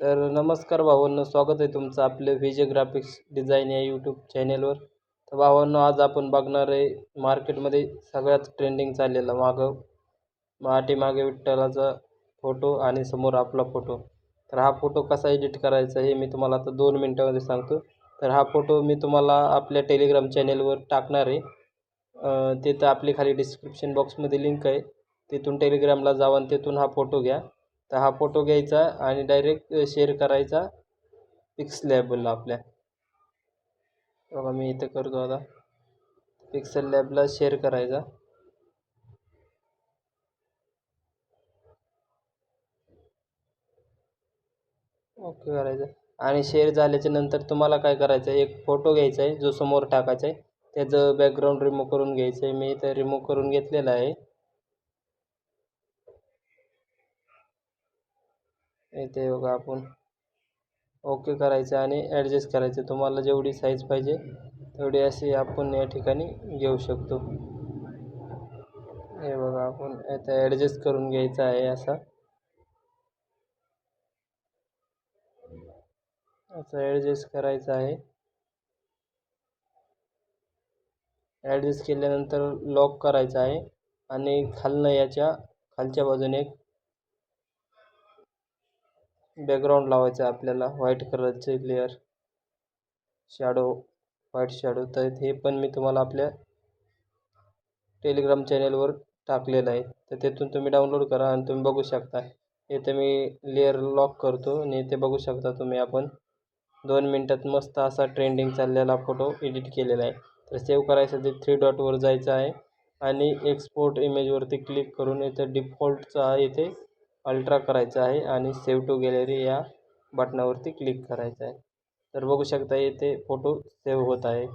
तर नमस्कार भावांनो स्वागत आहे तुमचं आपलं विजय ग्राफिक्स डिझाईन या यूट्यूब चॅनेलवर तर भावांनो आज आपण बघणार आहे मार्केटमध्ये सगळ्यात ट्रेंडिंग चाललेला मागं माटी मागे विठ्ठलाचा फोटो आणि समोर आपला फोटो तर हा फोटो कसा एडिट करायचा हे मी तुम्हाला आता दोन मिनटामध्ये सांगतो. तर हा फोटो मी तुम्हाला आपल्या टेलिग्राम चॅनेलवर टाकणार आहे. तिथं आपली खाली डिस्क्रिप्शन बॉक्समध्ये लिंक आहे. तिथून टेलिग्रामला जावा आणि तिथून हा फोटो घ्या. तर हा फोटो घ्यायचा आणि डायरेक्ट शेअर करायचा पिक्स लॅबला आपल्या. बघा मी इथं करतो आता. पिक्सल लॅबला शेअर करायचा. ओके करायचं. आणि शेअर झाल्याच्यानंतर तुम्हाला काय करायचं आहे एक फोटो घ्यायचा आहे जो समोर टाकायचा आहे त्याचं बॅकग्राऊंड रिमूव्ह करून घ्यायचं आहे मी इथं रिमूव्ह करून घेतलेलं आहे. इथे बघा आपण. ओके करायचं आणि ॲडजस्ट करायचं. तुम्हाला जेवढी साईज पाहिजे तेवढी अशी आपण या ठिकाणी घेऊ शकतो. हे बघा आपण इथं ॲडजस्ट करून घ्यायचं आहे असा. असं ॲडजस्ट करायचं आहे. ॲडजस्ट केल्यानंतर लॉक करायचं आहे. आणि खालनं याच्या खालच्या बाजूने एक बॅकग्राऊंड लावायचं आहे आपल्याला. व्हाईट कलरचे लेअर शॅडो व्हाईट शॅडो तर हे पण मी तुम्हाला आपल्या टेलिग्राम चॅनेलवर टाकलेलं आहे. तर तिथून तुम्ही डाउनलोड करा आणि तुम्ही बघू शकता. इथे मी लेअर लॉक करतो आणि इथे बघू शकता तुम्ही. आपण दोन मिनटात मस्त असा ट्रेंडिंग चाललेला फोटो एडिट केलेला आहे. तर सेव्ह करायसाठी थ्री डॉटवर जायचं आहे. आणि एक्सपोर्ट इमेजवरती क्लिक करून इथं डिफॉल्टचा इथे अल्ट्रा करायचा आहे आणि सेव्ह टू गॅलरी या बटनावरती क्लिक करायचं आहे. तर बघू शकता येथे फोटो सेव्ह होत आहे.